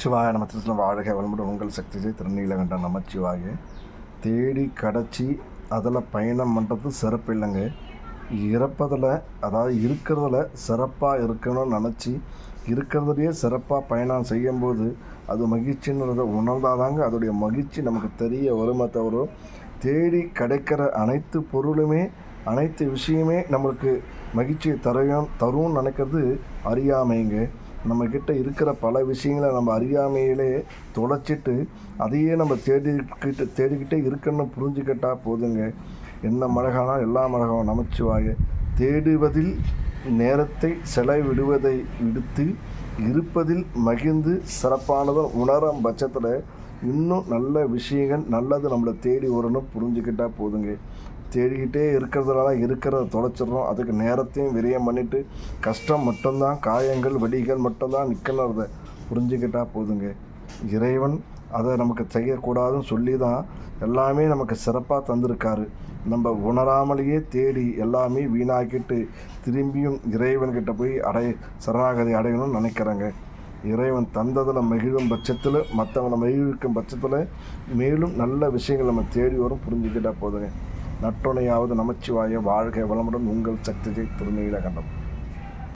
சிவாய நம வாழ்க வளமுடன். உங்கள் சக்தி ஜெய் திருநீலகண்ட நமச்சிவாய. தேடி கடைச்சி அதில் பயணம் பண்ணுறது சிறப்பு இல்லைங்க. இறப்பதில் அதாவது இருக்கிறதுல சிறப்பாக இருக்கணும்னு நினச்சி இருக்கிறதுலையே சிறப்பாக பயணம் செய்யும்போது அது மகிழ்ச்சின்றதை உணர்ந்தாதாங்க அதோடைய மகிழ்ச்சி நமக்கு தெரிய வருமே தவிர தேடி கிடைக்கிற அனைத்து பொருளுமே அனைத்து விஷயமே நம்மளுக்கு மகிழ்ச்சியை தரையும் தரும்னு நினைக்கிறது அறியாமைங்க. நம்மக்கிட்ட இருக்கிற பல விஷயங்களை நம்ம அறியாமையிலே தொலைச்சிட்டு அதையே நம்ம தேடிக்கிட்டு தேடிக்கிட்டே இருக்கணும்னு புரிஞ்சுக்கிட்டா போதுங்க. என்ன மழகானா எல்லா மழகம் நமச்சிவாய. தேடுவதில் நேரத்தை செலவிடுவதை விடுத்து இருப்பதில் மகிழ்ந்து சிறப்பானதை உணரும் பட்சத்தில் இன்னும் நல்ல விஷயங்கள் நல்லது நம்மளை தேடி வரணும் புரிஞ்சுக்கிட்டா போதுங்க. தேடிக்கிட்டே இருக்கிறதுனால இருக்கிறத தொலைச்சிடுறோம். அதுக்கு நேரத்தையும் விரயம் பண்ணிட்டு கஷ்டம் மட்டும்தான் காயங்கள் வலிகள் மட்டும்தான் நிற்கணுறத புரிஞ்சுக்கிட்டா போதுங்க. இறைவன் அதை நமக்கு செய்யக்கூடாதுன்னு சொல்லி தான் எல்லாமே நமக்கு சிறப்பாக தந்திருக்காரு. நம்ம உணராமலேயே தேடி எல்லாமே வீணாக்கிட்டு திரும்பியும் இறைவன்கிட்ட போய் அடைய சரணாகதி அடையணும்னு நினைக்கிறேங்க. இறைவன் தந்ததில் மகிழும் பட்சத்தில் மற்றவங்களை மகிழ்விக்கும் பட்சத்தில் மேலும் நல்ல விஷயங்கள் நம்ம தேடி வரும் புரிஞ்சுக்கிட்டா போதுங்க. நட்டுணையாவது நமச்சிவாய வாழ்க வளமுடன் உங்கள் சக்தி திருநீலகண்டம்.